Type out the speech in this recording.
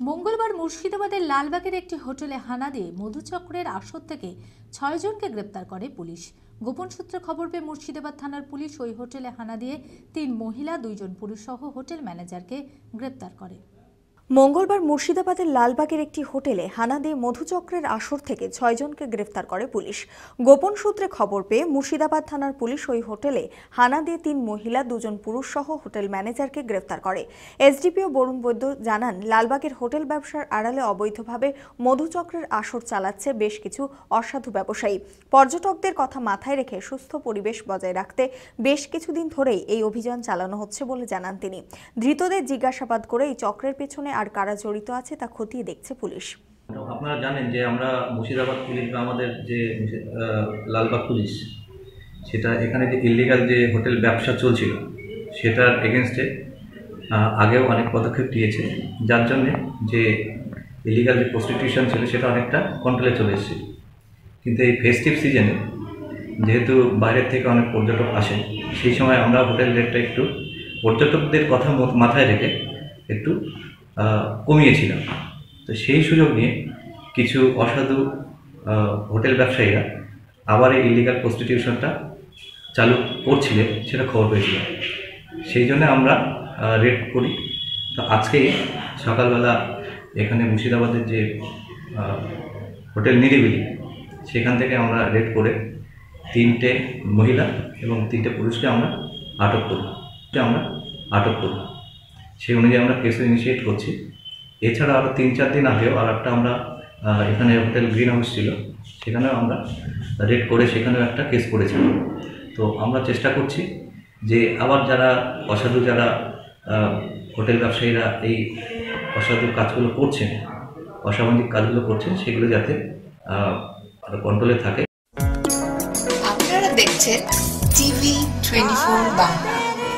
মঙ্গলবার মুর্শিদাবাদের লালবাগের একটি হোটেলে হানা দিয়ে মধুচক্রের আসর থেকে ছয়জনকে গ্রেপ্তার করে পুলিশ। গোপন সূত্রে খবর পেয়ে মুর্শিদাবাদ থানার পুলিশ ওই হোটেলে হানা দিয়ে তিন মহিলা, দুইজন পুরুষ সহ হোটেল ম্যানেজারকে গ্রেপ্তার করে। মঙ্গলবার মুর্শিদাবাদের লালবাগের একটি হোটেলে হানা দিয়ে মধুচক্রের আসর থেকে ছয়জনকে গ্রেফতার করে পুলিশ। গোপন সূত্রে খবর পেয়ে মুর্শিদাবাদ থানার পুলিশ ওই হোটেলে হানা দিয়ে তিন মহিলা, দুজন পুরুষ সহ হোটেল ম্যানেজারকে গ্রেফতার করে। এসডিপিও বরুণ বৈদ্য জানান, লালবাগের হোটেল ব্যবসার আড়ালে অবৈধভাবে মধুচক্রের আসর চালাচ্ছে বেশ কিছু অসাধু ব্যবসায়ী। পর্যটকদের কথা মাথায় রেখে সুস্থ পরিবেশ বজায় রাখতে বেশ কিছুদিন ধরেই এই অভিযান চালানো হচ্ছে বলে জানান তিনি। ধৃতদের জিজ্ঞাসাবাদ করে এই চক্রের পেছনে আর কারা জড়িত আছে তা খতিয়ে দেখছে পুলিশ। আপনারা জানেন যে আমরা মুর্শিদাবাদ পুলিশ বা আমাদের যে লালবাগ পুলিশ, সেটা এখানে যে ইলিগাল যে হোটেল ব্যবসা চলছিল, সেটার এগেনস্টে আগেও অনেক পদক্ষেপ নিয়েছে। যার জন্যে যে ইলিগাল যে প্রস্টিটিউশন ছিল, সেটা অনেকটা কন্ট্রোলে চলে এসেছে। কিন্তু এই ফেস্টিভ সিজনে যেহেতু বাইরের থেকে অনেক পর্যটক আসেন, সেই সময় আমরা হোটেল রেটটা একটু পর্যটকদের কথা মাথায় রেখে একটু কমিয়েছিলাম। তো সেই সুযোগ নিয়ে কিছু অসাধু হোটেল ব্যবসায়ীরা আবার এই ইলিগাল প্রস্টিটিউশনটা চালু করছিলেন সেটা খবর পেয়েছিলাম। সেই জন্য আমরা রেড করি। তো আজকেই সকালবেলা এখানে মুর্শিদাবাদের যে হোটেল নিরিবিলি, সেখান থেকে আমরা রেড করে তিনটে মহিলা এবং তিনটে পুরুষকে আমরা আটক করব আমরা? আটক করব সেই অনুযায়ী আমরা কেস ইনিশিয়েট করছি। এছাড়া আরও তিন চার দিন আগেও আর একটা আমরা এখানে হোটেল গ্রিন হাউস ছিল, সেখানেও আমরা রেড করে সেখানেও একটা কেস করেছিলাম তো আমরা চেষ্টা করছি যে আবার যারা অসাধু যারা হোটেল ব্যবসায়ীরা এই অসাধু কাজগুলো করছেন, অসামাজিক কাজগুলো করছেন, সেগুলো যাতে কন্ট্রোলে থাকে। আপনারা দেখছেন TV twenty four Bangla.